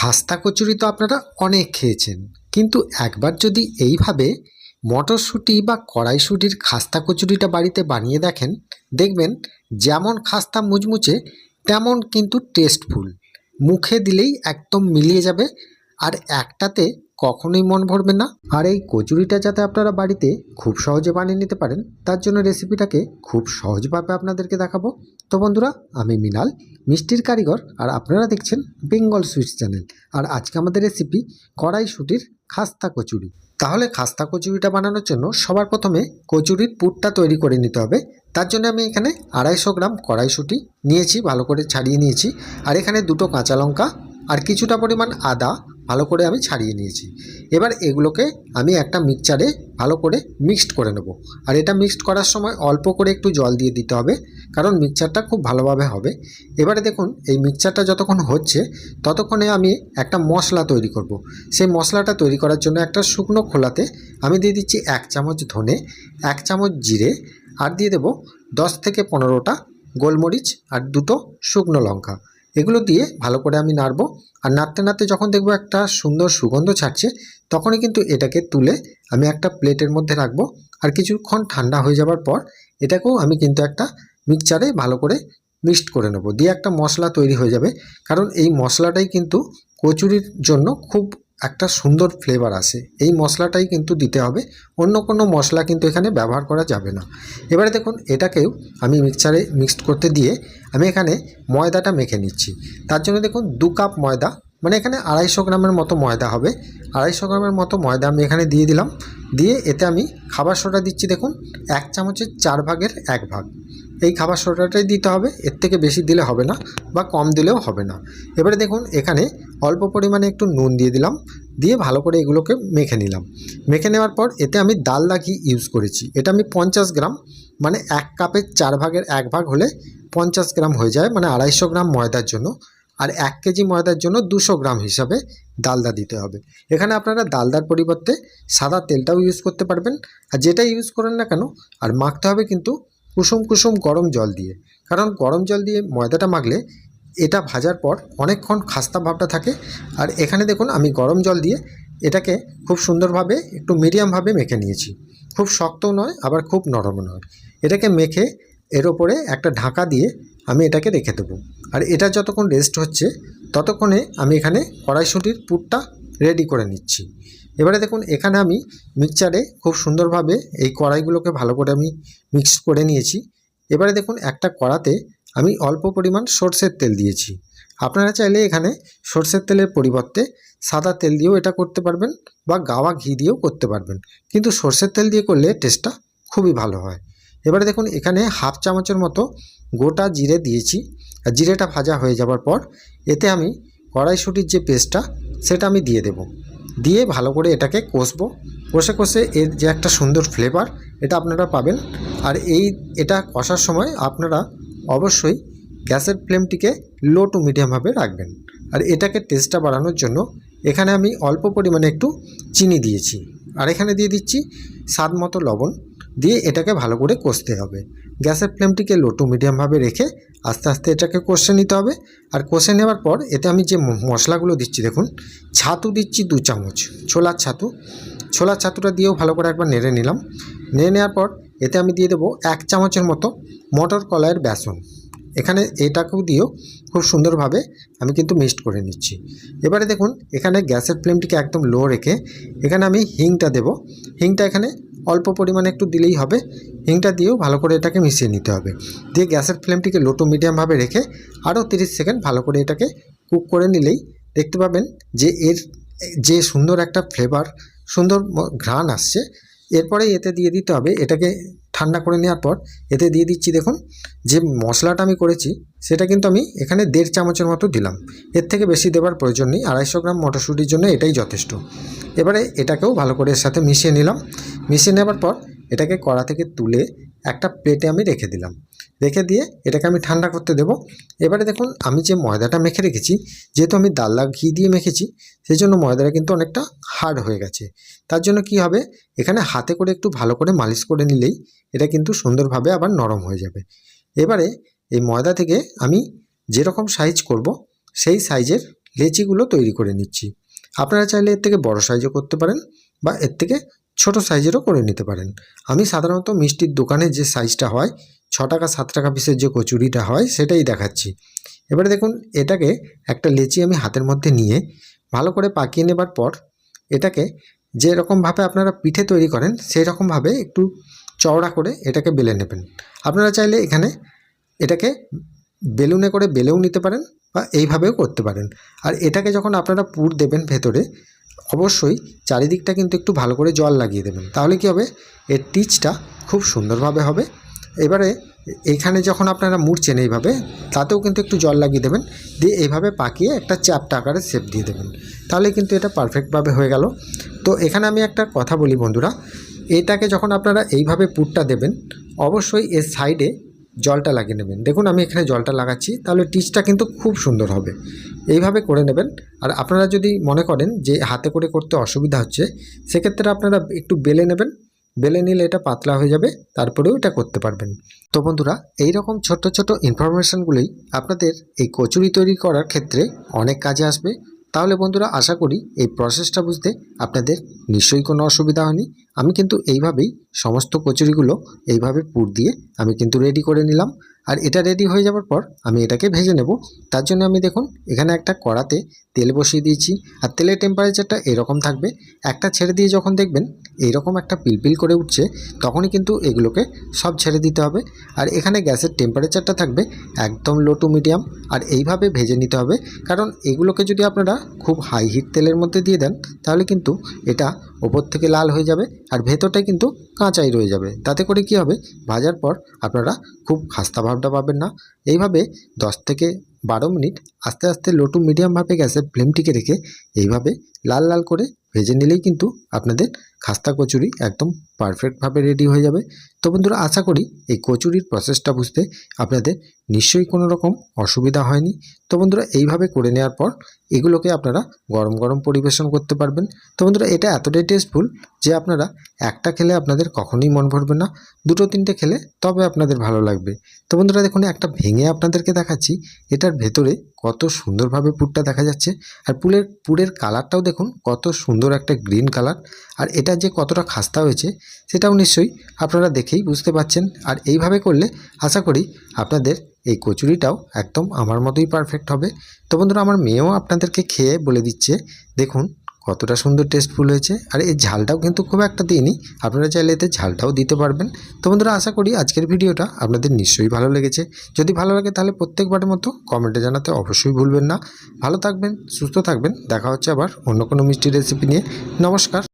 খাস্তা কচুরি তো আপনারা অনেক খেয়েছেন। কিন্তু একবার যদি এইভাবে মটরশুঁটি বা কড়াইশুঁটির খাস্তা কচুরিটা বাড়িতে বানিয়ে দেখেন, দেখবেন যেমন খাস্তা মুচমুচে, তেমন কিন্তু টেস্টফুল। মুখে দিলেই একদম মিলিয়ে যাবে। আর একটাতে কখনোই মন ভরবে না। আর এই কচুরিটা যাতে আপনারা বাড়িতে খুব সহজে বানিয়ে নিতে পারেন, তার জন্য রেসিপিটাকে খুব সহজভাবে আপনাদেরকে দেখাবো। তো বন্ধুরা, আমি মিনাল, মিষ্টির কারিগর, আর আপনারা দেখছেন বেঙ্গল সুইটস চ্যানেল। আর আজকে আমাদের রেসিপি কড়াইশুঁটির খাস্তা কচুরি। তাহলে খাস্তা কচুরিটা বানানোর জন্য সবার প্রথমে কচুরির পুরটা তৈরি করে নিতে হবে। তার জন্য আমি এখানে আড়াইশো গ্রাম কড়াইশুঁটি নিয়েছি, ভালো করে ছাড়িয়ে নিয়েছি। আর এখানে দুটো কাঁচা লঙ্কা আর কিছুটা পরিমাণ আদা ভালো করে আমি ছাড়িয়ে নিয়েছি। এবার এগুলোকে আমি একটা মিক্সচারে ভালো করে মিক্সড করে নেব। আর এটা মিক্সড করার সময় অল্প করে একটু জল দিয়ে দিতে হবে, কারণ মিক্সচারটা খুব ভালোভাবে হবে। এবারে দেখুন, এই মিক্সচারটা যতক্ষণ হচ্ছে, ততক্ষণে আমি একটা মশলা তৈরি করব। সেই মশলাটা তৈরি করার জন্য একটা শুকনো খোলাতে আমি দিয়ে দিচ্ছি এক চামচ ধনে, এক চামচ জিরে, আর দিয়ে দেব দশ থেকে পনেরোটা গোলমরিচ আর দুটো শুকনো লঙ্কা। এগুলো দিয়ে ভালো করে আমি নাড়বো। আর নাড়তে নাড়তে যখন দেখব একটা সুন্দর সুগন্ধ ছাড়ছে, তখনই কিন্তু এটাকে তুলে আমি একটা প্লেটের মধ্যে রাখব। আর কিছুক্ষণ ঠান্ডা হয়ে যাবার পর এটাকেও আমি কিন্তু একটা মিক্সচারে ভালো করে মিক্সড করে নেব। দিয়ে একটা মশলা তৈরি হয়ে যাবে। কারণ এই মশলাটাই কিন্তু কচুরির জন্য খুব একটা সুন্দর ফ্লেভার আসে। এই মশলাটাই কিন্তু দিতে হবে, অন্য কোনো মশলা কিন্তু এখানে ব্যবহার করা যাবে না। এবারে দেখুন, এটাকেও আমি মিক্সচারে মিক্সড করতে দিয়ে আমি এখানে ময়দাটা মেখে নিচ্ছি। তার জন্য দেখুন, দু কাপ ময়দা মানে এখানে আড়াইশো গ্রামের মতো ময়দা হবে। আড়াইশো গ্রামের মতো ময়দা আমি এখানে দিয়ে দিলাম। দিয়ে এতে আমি খাবার সোডা দিচ্ছি, দেখুন, এক চামচের চার ভাগের এক ভাগ। এই খাবার সোডাটাই দিতে হবে, এর থেকে বেশি দিলে হবে না বা কম দিলেও হবে না। এবারে দেখুন, এখানে অল্প পরিমাণে একটু নুন দিয়ে দিলাম, দিয়ে ভালো করে এগুলোকে মেখে নিলাম। মেখে নেওয়ার পর এতে আমি ডালদা ঘি ইউজ করেছি। এটা আমি পঞ্চাশ গ্রাম মানে এক কাপের চার ভাগের এক ভাগ হলে পঞ্চাশ গ্রাম হয়ে যায় মানে আড়াইশো গ্রাম ময়দার জন্য। আর এক কেজি ময়দার জন্য দুশো গ্রাম হিসাবে ডালদা দিতে হবে। এখানে আপনারা ডালদার পরিবর্তে সাদা তেলটাও ইউজ করতে পারবেন। আর যেটা ইউজ করেন না কেন, আর মাখতে হবে কিন্তু কুসুম কুসুম গরম জল দিয়ে। কারণ গরম জল দিয়ে ময়দাটা মাখলে এটা ভাজার পর অনেকক্ষণ খাস্তা ভাবটা থাকে। আর এখানে দেখুন, আমি গরম জল দিয়ে এটাকে খুব সুন্দরভাবে একটু মিডিয়ামভাবে মেখে নিয়েছি। খুব শক্তও নয়, আবার খুব নরমও নয়। এটাকে মেখে এর ওপরে একটা ঢাকা দিয়ে আমি এটাকে রেখে দেবো। আর এটা যতক্ষণ রেস্ট হচ্ছে, ততক্ষণে আমি এখানে কড়াইশুঁটির পুরটা রেডি করে নিচ্ছি। এবারে দেখুন, এখানে আমি মিক্সচারে খুব সুন্দরভাবে এই কড়াইগুলোকে ভালো করে আমি মিক্স করে নিয়েছি। এবারে দেখুন, একটা কড়াতে আমি অল্প পরিমাণ সর্ষের তেল দিয়েছি। আপনারা চাইলে এখানে সর্ষের তেলের পরিবর্তে সাদা তেল দিয়েও এটা করতে পারবেন বা গাওয়া ঘি দিয়েও করতে পারবেন। কিন্তু সর্ষের তেল দিয়ে করলে টেস্টটা খুবই ভালো হয়। এবারে দেখুন, এখানে হাফ চামচের মতো গোটা জিরে দিয়েছি। আর জিরেটা ভাজা হয়ে যাবার পর এতে আমি কড়াইশুটির যে পেস্টটা, সেটা আমি দিয়ে দেব। দিয়ে ভালো করে এটাকে কষবো। কষে কষে এর যে একটা সুন্দর ফ্লেভার এটা আপনারা পাবেন। আর এই, এটা কষার সময় আপনারা অবশ্যই গ্যাসের ফ্লেমটিকে লো টু মিডিয়ামভাবে রাখবেন। আর এটাকে টেস্টটা বাড়ানোর জন্য এখানে আমি অল্প পরিমাণে একটু চিনি দিয়েছি। আর এখানে দিয়ে দিচ্ছি স্বাদ মতো লবণ। দিয়ে এটাকে ভালো করে কষতে হবে। গ্যাসের ফ্লেমটিকে লো টু মিডিয়ামভাবে রেখে আস্তে আস্তে এটাকে কষে নিতে হবে। আর কষে নেওয়ার পর এতে আমি যে মশলাগুলো দিচ্ছি, দেখুন, ছাতু দিচ্ছি দু চামচ, ছোলার ছাতু। ছোলার ছাতুটা দিয়েও ভালো করে একবার নেড়ে নিলাম। নেড়ে নেওয়ার পর এতে আমি দিয়ে দেবো এক চামচের মতো মটর কলাইয়ের বেসন। এখানে এটাকেও দিয়েও খুব সুন্দরভাবে আমি কিন্তু মিক্সড করে নিচ্ছি। এবারে দেখুন, এখানে গ্যাসের ফ্লেমটিকে একদম লো রেখে এখানে আমি হিংটা দেব। হিংটা এখানে অল্প পরিমাণে একটু দিলেই হবে। হিংটা দিয়েও ভালো করে এটাকে মিশিয়ে নিতে হবে। দিয়ে গ্যাসের ফ্লেমটিকে লো টু মিডিয়ামভাবে রেখে আরও তিরিশ সেকেন্ড ভালো করে এটাকে কুক করে নিলেই দেখতে পাবেন যে এর যে সুন্দর একটা ফ্লেভার, সুন্দর ঘ্রাণ আসছে। এরপরে এতে দিয়ে দিতে হবে এটাকে ঠান্ডা করে নেওয়ার পর এতে দিয়ে দিচ্ছি দেখুন, যে মশলাটা আমি করেছি সেটা কিন্তু আমি এখানে দেড় চামচের মতো দিলাম। এর থেকে বেশি দেওয়ার প্রয়োজন নেই, আড়াইশো গ্রাম মটরশুঁটির জন্য এটাই যথেষ্ট। এবারে এটাকেও ভালো করে এর সাথে মিশিয়ে নিলাম। মিশিয়ে নেওয়ার পর এটাকে কড়া থেকে তুলে একটা প্লেটে আমি রেখে দিলাম। রেখে দিয়ে এটাকে আমি ঠান্ডা করতে দেবো। এবারে দেখুন, আমি যে ময়দাটা মেখে রেখেছি, যেহেতু আমি ডাল্লা ঘি দিয়ে মেখেছি, সেই জন্য ময়দাটা কিন্তু অনেকটা হার্ড হয়ে গেছে। তার জন্য কি হবে? এখানে হাতে করে একটু ভালো করে মালিশ করে নিলেই এটা কিন্তু সুন্দরভাবে আবার নরম হয়ে যাবে। এবারে এই ময়দা থেকে আমি যেরকম সাইজ করব, সেই সাইজের লেচিগুলো তৈরি করে নিচ্ছি। আপনারা চাইলে এর থেকে বড় সাইজও করতে পারেন বা এর থেকে ছোট সাইজেরও করে নিতে পারেন। আমি সাধারণত মিষ্টির দোকানে যে সাইজটা হয়, ছ টাকা, সাত টাকা পিসের যে কচুরিটা হয়, সেটাই দেখাচ্ছি। এবারে দেখুন, এটাকে একটা লেচি আমি হাতের মধ্যে নিয়ে ভালো করে পাকিয়ে নেবার পর এটাকে যে রকমভাবে আপনারা পিঠে তৈরি করেন সেই রকমভাবে একটু চওড়া করে এটাকে বেলে নেবেন। আপনারা চাইলে এখানে এটাকে বেলুনে করে বেলেও নিতে পারেন বা এইভাবেও করতে পারেন। আর এটাকে যখন আপনারা পুর দেবেন ভেতরে, অবশ্যই চারিদিকটা কিন্তু একটু ভালো করে জল লাগিয়ে দেবেন। তাহলে কি হবে? এর টিচটা খুব সুন্দরভাবে হবে। এবারে এখানে যখন আপনারা মুড়ছেন এইভাবে, তাতেও কিন্তু একটু জল লাগিয়ে দেবেন। দিয়ে এইভাবে পাকিয়ে একটা চ্যাপটা আকারে সেপ দিয়ে দেবেন। তাহলে কিন্তু এটা পারফেক্টভাবে হয়ে গেল। তো এখানে আমি একটা কথা বলি বন্ধুরা, এটাকে যখন আপনারা এইভাবে পুরটা দেবেন, অবশ্যই এর সাইডে জলটা লাগিয়ে নেবেন। দেখুন, আমি এখানে জলটা লাগাচ্ছি, তাহলে টিচটা কিন্তু খুব সুন্দর হবে। এইভাবে করে নেবেন। আর আপনারা যদি মনে করেন যে হাতে করে করতে অসুবিধা হচ্ছে, সেক্ষেত্রে আপনারা একটু বেলে নেবেন। বেলে নিলে এটা পাতলা হয়ে যাবে, তারপরেও এটা করতে পারবেন। তো বন্ধুরা এই রকম ছোট ছোট ইনফরমেশানগুলোই আপনাদের এই কচুরি তৈরি করার ক্ষেত্রে অনেক কাজে আসবে। তাহলে বন্ধুরা, আশা করি এই প্রসেসটা বুঝতে আপনাদের নিশ্চয়ই কোনো অসুবিধা হয়নি। আমি কিন্তু এইভাবেই সমস্ত কচুরিগুলো এইভাবে পুর দিয়ে আমি কিন্তু রেডি করে নিলাম। আর এটা রেডি হয়ে যাওয়ার পর আমি এটাকে ভেজে নেব। তার জন্য আমি দেখুন, এখানে একটা কড়াতে তেল বসিয়ে দিয়েছি আর তেলের টেম্পারেচারটা এরকম থাকবে। একটা ছেড়ে দিয়ে যখন দেখবেন এইরকম একটা পিলপিল করে উঠছে, তখনই কিন্তু এগুলোকে সব ছেড়ে দিতে হবে। আর এখানে গ্যাসের টেম্পারেচারটা থাকবে একদম লো টু মিডিয়াম আর এইভাবে ভেজে নিতে হবে। কারণ এগুলোকে যদি আপনারা খুব হাই হিট তেলের মধ্যে দিয়ে দেন, তাহলে কিন্তু এটা ওপর থেকে লাল হয়ে যাবে আর ভেতরটা কিন্তু কাঁচাই রয়ে যাবে। তাতে করে কি হবে? ভাজার পর আপনারা খুব খাস্তা ভাবটা পাবেন না। এইভাবে দশ থেকে বারো মিনিট আস্তে আস্তে লো টু মিডিয়ামভাবে গ্যাসের ফ্লেমটিকে রেখে এইভাবে লাল লাল করে ভেজে নিলেই কিন্তু আপনাদের খাস্তা কচুরি একদম পারফেক্টভাবে রেডি হয়ে যাবে। তো বন্ধুরা, আশা করি এই কচুরির প্রসেসটা বুঝতে আপনাদের নিশ্চয়ই কোনো রকম অসুবিধা হয়নি। তো বন্ধুরা, এইভাবে করে নেওয়ার পর এগুলোকে আপনারা গরম গরম পরিবেশন করতে পারবেন। তো বন্ধুরা, এটা এতটাই টেস্টফুল যে আপনারা একটা খেলে আপনাদের কখনোই মন ভরবে না, দুটো তিনটে খেলে তবে আপনাদের ভালো লাগবে। তো বন্ধুরা দেখুন, একটা ভেঙে আপনাদেরকে দেখাচ্ছি, এটার ভেতরে কত সুন্দরভাবে পুরটা দেখা যাচ্ছে, আর পুলের, পুরের কালারটাও দেখুন, কত সুন্দর একটা গ্রিন কালার, আর এটা যে কতটা খাস্তা হয়েছে, সেটাও নিশ্চয়ই আপনারা দেখেই বুঝতে পাচ্ছেন আর এইভাবে করলে আশা করি আপনাদের এই কচুরিটাও একদম আমার মতোই পারফেক্ট হবে। তো বন্ধুরা, আমার মেয়েও আপনাদেরকে খেয়ে বলে দিচ্ছে, দেখুন কতটা সুন্দর টেস্টফুল হয়েছে। আর এই ঝালটাও কিন্তু খুব একটা দিইনি। আপনারা চাইলে এতে ঝালটাও দিতে পারবেন। তো বন্ধুরা, আশা করি আজকের ভিডিওটা আপনাদের নিশ্চয়ই ভালো লেগেছে। যদি ভালো লাগে তাহলে প্রত্যেকবারের মতো কমেন্টে জানাতে অবশ্যই ভুলবেন না। ভালো থাকবেন, সুস্থ থাকবেন। দেখা হচ্ছে আবার অন্য কোনো মিষ্টি রেসিপি নিয়ে। নমস্কার।